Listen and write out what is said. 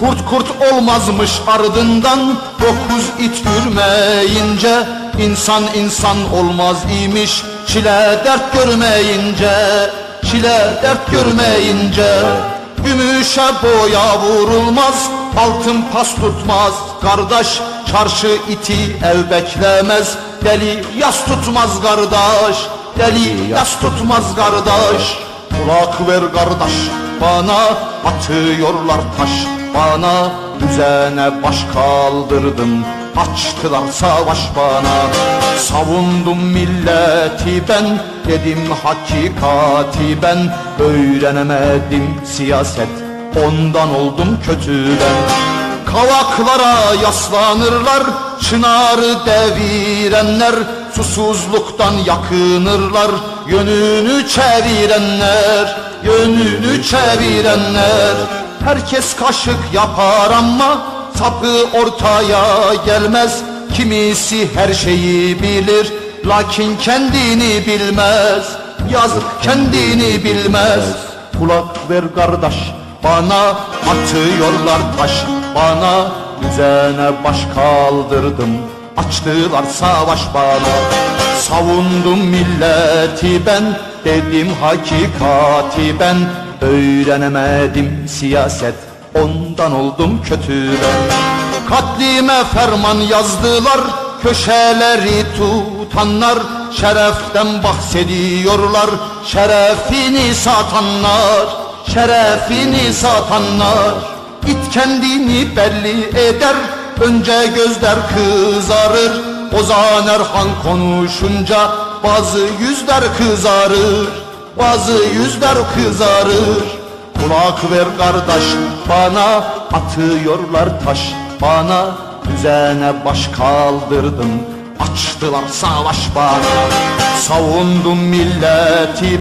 Kurt kurt olmazmış ardından Dokuz it yürümeyince insan insan olmaz imiş Çile dert görmeyince Çile dert görmeyince. Gümüşe boya vurulmaz Altın pas tutmaz Kardeş çarşı iti el beklemez. Deli yas tutmaz kardeş Deli yas tutmaz kardeş Kulak ver kardeş bana atıyorlar taş. Bana Düzene baş kaldırdım açtılar savaş bana. Savundum milleti ben dedim hakikati ben. Öğrenemedim siyaset ondan oldum kötü ben. Kavaklara yaslanırlar Çınarı devirenler. Susuzluktan yakınırlar Yönünü çevirenler Yönünü çevirenler. Herkes kaşık yapar ama Sapı ortaya gelmez. Kimisi her şeyi bilir Lakin kendini bilmez. Yazık kendini bilmez. Kulak ver kardeş bana atıyorlar taş. Bana Düzene baş kaldırdım. Açtılar savaş bana Savundum milleti ben dedim hakikati ben. Öğrenemedim siyaset ondan oldum kötü ben. Katlime ferman yazdılar köşeleri tutanlar. Şereften bahsediyorlar şerefini satanlar. Şerefini satanlar. İt kendini belli eder Önce gözler kızarır Ozan Erhan konuşunca Bazı yüzler kızarır Bazı yüzler kızarır. Kulak ver kardeş bana Atıyorlar taş bana Düzene baş kaldırdım. Açtılar savaş bana Savundum milleti